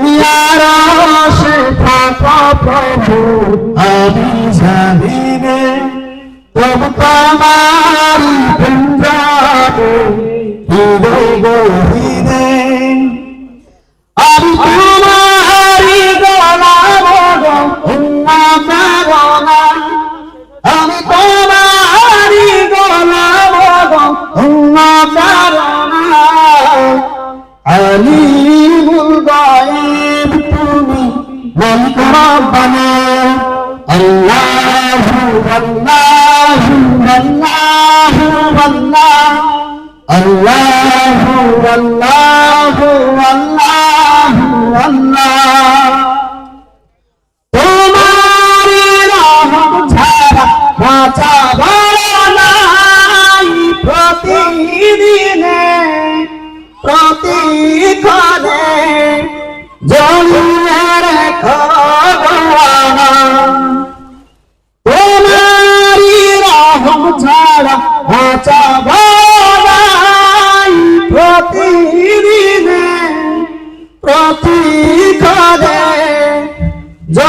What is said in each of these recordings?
দুনিয়ার আশে থাকা প্রভু। আমি জানি নে, তবু তোমার পিঞ্জাবে হৃদয় গহিনে আমি তোমারি গলাব গঙ্গা আমি তোমারি গলাব গঙ্গা আলিমুল গায়ে ملك ربنا الله والله والله والله الله والله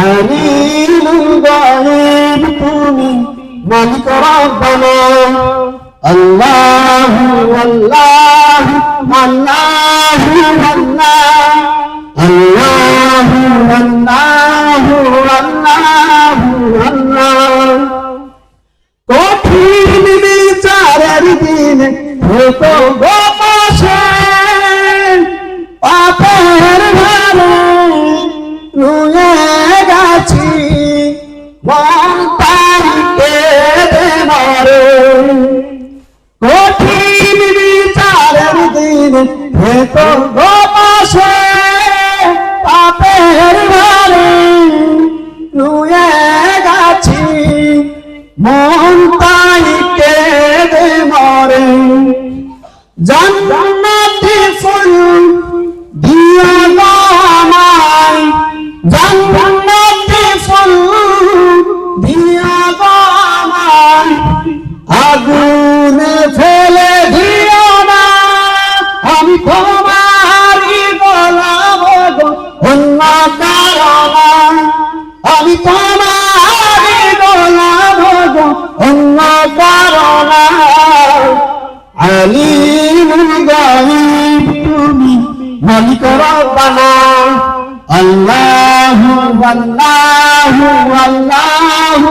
আমি গায়েব তুমি মালিক রব্বানা আল্লাহ আল্লাহ আল্লাহ আল্লাহ। আল্লাহ আল্লাহ আল্লাহ আল্লাহ। কঠিন বিচারের দিনে হতো গোপাশে আছি। মন্তাই কেঁদে মারে। কঠিন বিচারের দিন ভেতর গোপাশে আগুনে ফেলে দিও না। আমি অন্য কারণ আমি গো অন্য কারণ তুমি মালিক রব্বানা। আল্লাহু আল্লাহু আল্লাহু।